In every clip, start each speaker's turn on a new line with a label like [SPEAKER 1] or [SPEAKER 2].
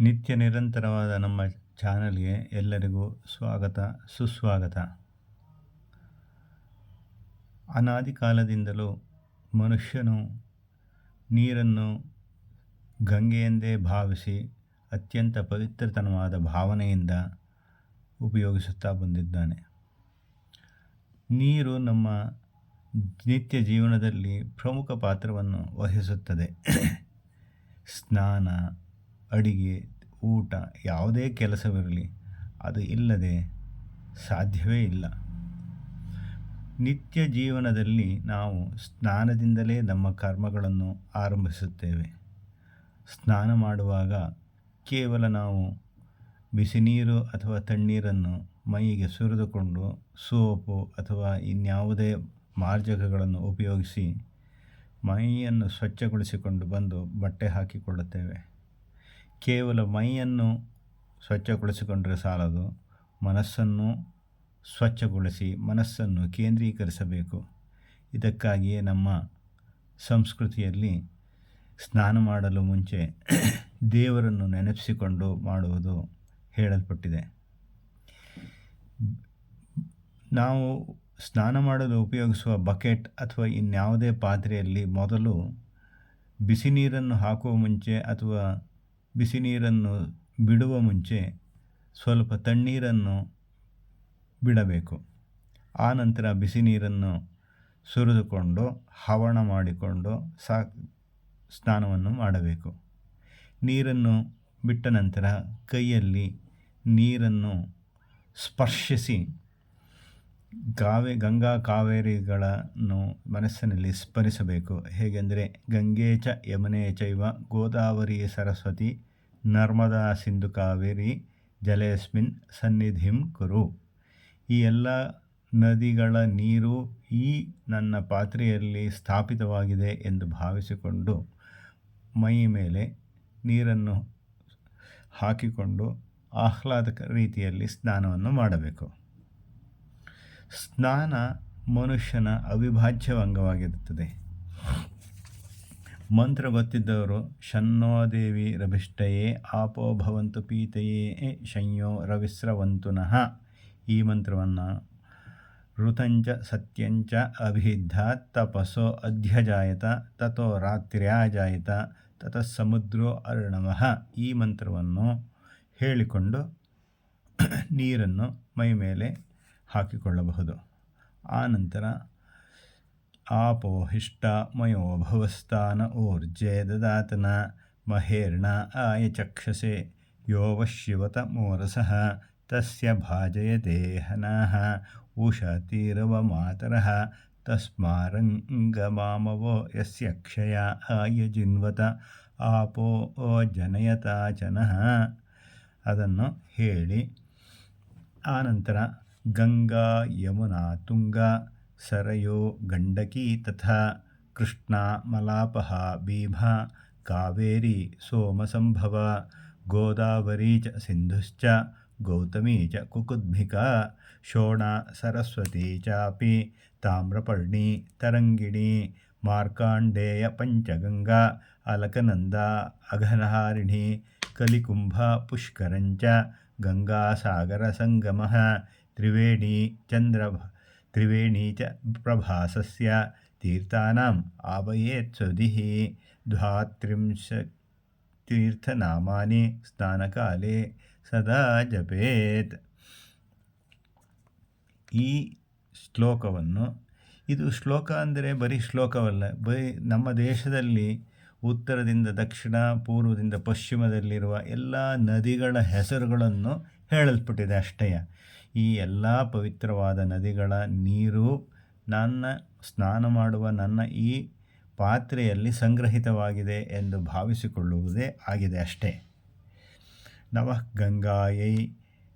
[SPEAKER 1] ನಿತ್ಯ ನಿರಂತರವಾದ ನಮ್ಮ ಚಾನಲ್ಗೆ ಎಲ್ಲರಿಗೂ ಸ್ವಾಗತ, ಸುಸ್ವಾಗತ. ಅನಾದಿ ಕಾಲದಿಂದಲೂ ಮನುಷ್ಯನು ನೀರನ್ನು ಗಂಗೆಯೆಂದೇ ಭಾವಿಸಿ ಅತ್ಯಂತ ಪವಿತ್ರತನವಾದ ಭಾವನೆಯಿಂದ ಉಪಯೋಗಿಸುತ್ತಾ ಬಂದಿದ್ದಾನೆ. ನೀರು ನಮ್ಮ ನಿತ್ಯ ಜೀವನದಲ್ಲಿ ಪ್ರಮುಖ ಪಾತ್ರವನ್ನು ವಹಿಸುತ್ತದೆ. ಸ್ನಾನ ಅಡಿಗೆ, ಊಟ ಯಾವುದೇ ಕೆಲಸವಿರಲಿ, ಅದು ಇಲ್ಲದೆ ಸಾಧ್ಯವೇ ಇಲ್ಲ. ನಿತ್ಯ ಜೀವನದಲ್ಲಿ ನಾವು ಸ್ನಾನದಿಂದಲೇ ನಮ್ಮ ಕರ್ಮಗಳನ್ನು ಆರಂಭಿಸುತ್ತೇವೆ. ಸ್ನಾನ ಮಾಡುವಾಗ ಕೇವಲ ನಾವು ಬಿಸಿ ನೀರು ಅಥವಾ ತಣ್ಣೀರನ್ನು ಮೈಗೆ ಸುರಿದುಕೊಂಡು ಸೋಪು ಅಥವಾ ಇನ್ಯಾವುದೇ ಮಾರ್ಜಕಗಳನ್ನು ಉಪಯೋಗಿಸಿ ಮೈಯನ್ನು ಸ್ವಚ್ಛಗೊಳಿಸಿಕೊಂಡು ಬಂದು ಬಟ್ಟೆ ಹಾಕಿಕೊಳ್ಳುತ್ತೇವೆ. ಕೇವಲ ಮೈಯನ್ನು ಸ್ವಚ್ಛಗೊಳಿಸಿಕೊಂಡರೆ ಸಾಲದು, ಮನಸ್ಸನ್ನು ಸ್ವಚ್ಛಗೊಳಿಸಿ ಮನಸ್ಸನ್ನು ಕೇಂದ್ರೀಕರಿಸಬೇಕು. ಇದಕ್ಕಾಗಿಯೇ ನಮ್ಮ ಸಂಸ್ಕೃತಿಯಲ್ಲಿ ಸ್ನಾನ ಮಾಡಲು ಮುಂಚೆ ದೇವರನ್ನು ನೆನಪಿಸಿಕೊಂಡು ಮಾಡುವುದು ಹೇಳಲ್ಪಟ್ಟಿದೆ. ನಾವು ಸ್ನಾನ ಮಾಡಲು ಉಪಯೋಗಿಸುವ ಬಕೆಟ್ ಅಥವಾ ಇನ್ಯಾವುದೇ ಪಾತ್ರೆಯಲ್ಲಿ ಮೊದಲು ಬಿಸಿ ನೀರನ್ನು ಹಾಕುವ ಮುಂಚೆ ಅಥವಾ ಬಿಸಿ ನೀರನ್ನು ಬಿಡುವ ಮುಂಚೆ ಸ್ವಲ್ಪ ತಣ್ಣೀರನ್ನು ಬಿಡಬೇಕು. ಆ ನಂತರ ಬಿಸಿ ನೀರನ್ನು ಸುರಿದುಕೊಂಡು, ಹವಣ ಮಾಡಿಕೊಂಡು ಸಾ ಸ್ನಾನವನ್ನು ಮಾಡಬೇಕು. ನೀರನ್ನು ಬಿಟ್ಟ ನಂತರ ಕೈಯಲ್ಲಿ ನೀರನ್ನು ಸ್ಪರ್ಶಿಸಿ ಕಾವೇ ಗಂಗಾ ಕಾವೇರಿಗಳನ್ನು ಮನಸ್ಸಿನಲ್ಲಿ ಸ್ಮರಿಸಬೇಕು. ಹೇಗೆಂದರೆ, ಗಂಗೆ ಚ ಯಮುನೆ ಚೈವ ಗೋದಾವರಿ ಸರಸ್ವತಿ ನರ್ಮದಾ ಸಿಂಧು ಕಾವೇರಿ ಜಲೇಸ್ಮಿನ್ ಸನ್ನಿಧಿಂ ಕುರು. ಈ ಎಲ್ಲ ನದಿಗಳ ನೀರು ಈ ನನ್ನ ಪಾತ್ರೆಯಲ್ಲಿ ಸ್ಥಾಪಿತವಾಗಿದೆ ಎಂದು ಭಾವಿಸಿಕೊಂಡು ಮೈ ಮೇಲೆ ನೀರನ್ನು ಹಾಕಿಕೊಂಡು ಆಹ್ಲಾದಕ ರೀತಿಯಲ್ಲಿ ಸ್ನಾನವನ್ನು ಮಾಡಬೇಕು. ಸ್ನಾನ ಮನುಷ್ಯನ ಅವಿಭಾಜ್ಯ ಅಂಗವಾಗಿರುತ್ತದೆ ಮಂತ್ರ ಗೊತ್ತಿದ್ದವರು, ಶನ್ನೋದೇವಿ ರಭಿಷ್ಟಯೇ, ಆಪೋ ಭವಂತು ಪೀತಯೇ ಶಂಯೋ ರವಿಸ್ರವಂತುನಃ ಈ ಮಂತ್ರವನ್ನು ಋತಂಚ ಸತ್ಯಂಚ ಅಭಿದ್ಧ ತಪಸೋ ಅಧ್ಯಜಾಯತ ತಥೋ ರಾತ್ರ್ಯಾಜಾಯತ, ತತಃ ಸಮುದ್ರೋ ಅರ್ಣವಃ ಈ ಮಂತ್ರವನ್ನು ಹೇಳಿಕೊಂಡು ನೀರನ್ನು ಮೈ ಮೇಲೆ ಹಾಕಿಕೊಳ್ಳಬಹುದು. ಆನಂತರ ಆಪೋಹಿಷ್ಟ ಮಯೋಭವಸ್ಥಾನ ಮಯೋ ಭವಸ್ಥಾನ ಊರ್ಜೆ ದದಾತನ ಮಹೇರ್ಣ ಆಯ ಚಕ್ಷಸೆ ಯೋ ವಶ್ಯವತ ಮೋರಸಃ ತಸ್ಯ ಭಾಜಯತೆ ಹನಃ ಉಷತೀರವ ಮಾತರಃ ತಸ್ಮಾರಂಗಮಾಮವೋ ಯಸ್ಯ ಕ್ಷಯ ಆಯಜಿನ್ವತ ಆಪೋ ಜನಯತಾಚನಃ ಅದನ್ನು ಹೇಳಿ, ಆನಂತರ गंगा यमुना तुंगा सरयू गंडकी तथा कृष्णा, मलापहा, भीमा, कावेरी सोमसंभवा गोदावरी च, सिन्धुश्च, गौतमी च, कुकुद्भिका, शोणा, सरस्वती चापि, ताम्रपर्णी तरंगिणी तरङ्गिणी पंचगंगा अलकनन्दा, अघनहारिणी, कलिकुम्भा, पुष्करञ्च, गङ्गासागरसङ्गमः ತ್ರಿವೇಣಿ ಚಂದ್ರ ತ್ರಿವೇಣಿ ಚ ಪ್ರಭಾಸಸ್ಯ ತೀರ್ಥಾನಾಂ ಆವಯೇತ್ ದ್ವಾತ್ರಿಂಶ ದ್ವಾತ್ರಿಂಶತೀರ್ಥನಾಮಾನಿ ಸ್ನಾನಕಾಲೆ ಸದಾ ಜಪೇತ್. ಈ ಶ್ಲೋಕವನ್ನು, ಇದು ಶ್ಲೋಕ ಅಂದರೆ ಬರೀ ಶ್ಲೋಕವಲ್ಲ, ಬರೀ ನಮ್ಮ ದೇಶದಲ್ಲಿ ಉತ್ತರದಿಂದ ದಕ್ಷಿಣ, ಪೂರ್ವದಿಂದ ಪಶ್ಚಿಮದಲ್ಲಿರುವ ಎಲ್ಲ ನದಿಗಳ ಹೆಸರುಗಳನ್ನು ಹೇಳಲ್ಪಟ್ಟಿದೆ ಅಷ್ಟೇ. ಈ ಎಲ್ಲ ಪವಿತ್ರವಾದ ನದಿಗಳ ನೀರು ನನ್ನ ಸ್ನಾನ ಮಾಡುವ ನನ್ನ ಈ ಪಾತ್ರೆಯಲ್ಲಿ ಸಂಗ್ರಹಿತವಾಗಿದೆ ಎಂದು ಭಾವಿಸಿಕೊಳ್ಳುವುದೇ ಆಗಿದೆ ಅಷ್ಟೇ. ನವಃ ಗಂಗಾಯೈ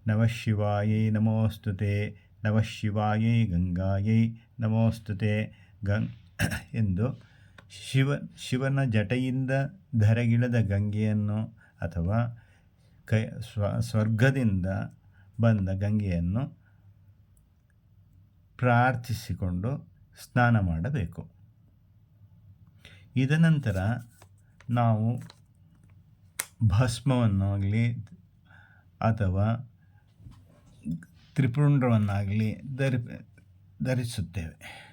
[SPEAKER 1] ನವಶಿವಾಯೈ ಶಿವಾಯೈ, ನಮೋಸ್ತುತೆ ನವಶಿವಾಯೈ ಶಿವಾಯೈ, ಗಂಗಾಯೈ, ನಮೋಸ್ತುತೆ ಗಂ ಎಂದು ಶಿವ, ಶಿವನ ಜಟೆಯಿಂದ ಧರೆಗಿಳದ ಗಂಗೆಯನ್ನು ಅಥವಾ ಕೈ, ಸ್ವ, ಸ್ವರ್ಗದಿಂದ ಬಂದ ಗಂಗೆಯನ್ನು ಪ್ರಾರ್ಥಿಸಿಕೊಂಡು ಸ್ನಾನ ಮಾಡಬೇಕು. ಇದನಂತರ ನಾವು ಭಸ್ಮವನ್ನಾಗಲಿ ಅಥವಾ ತ್ರಿಪುಂಡ್ರವನ್ನಾಗಲಿ ಧರಿ ಧರಿಸುತ್ತೇವೆ.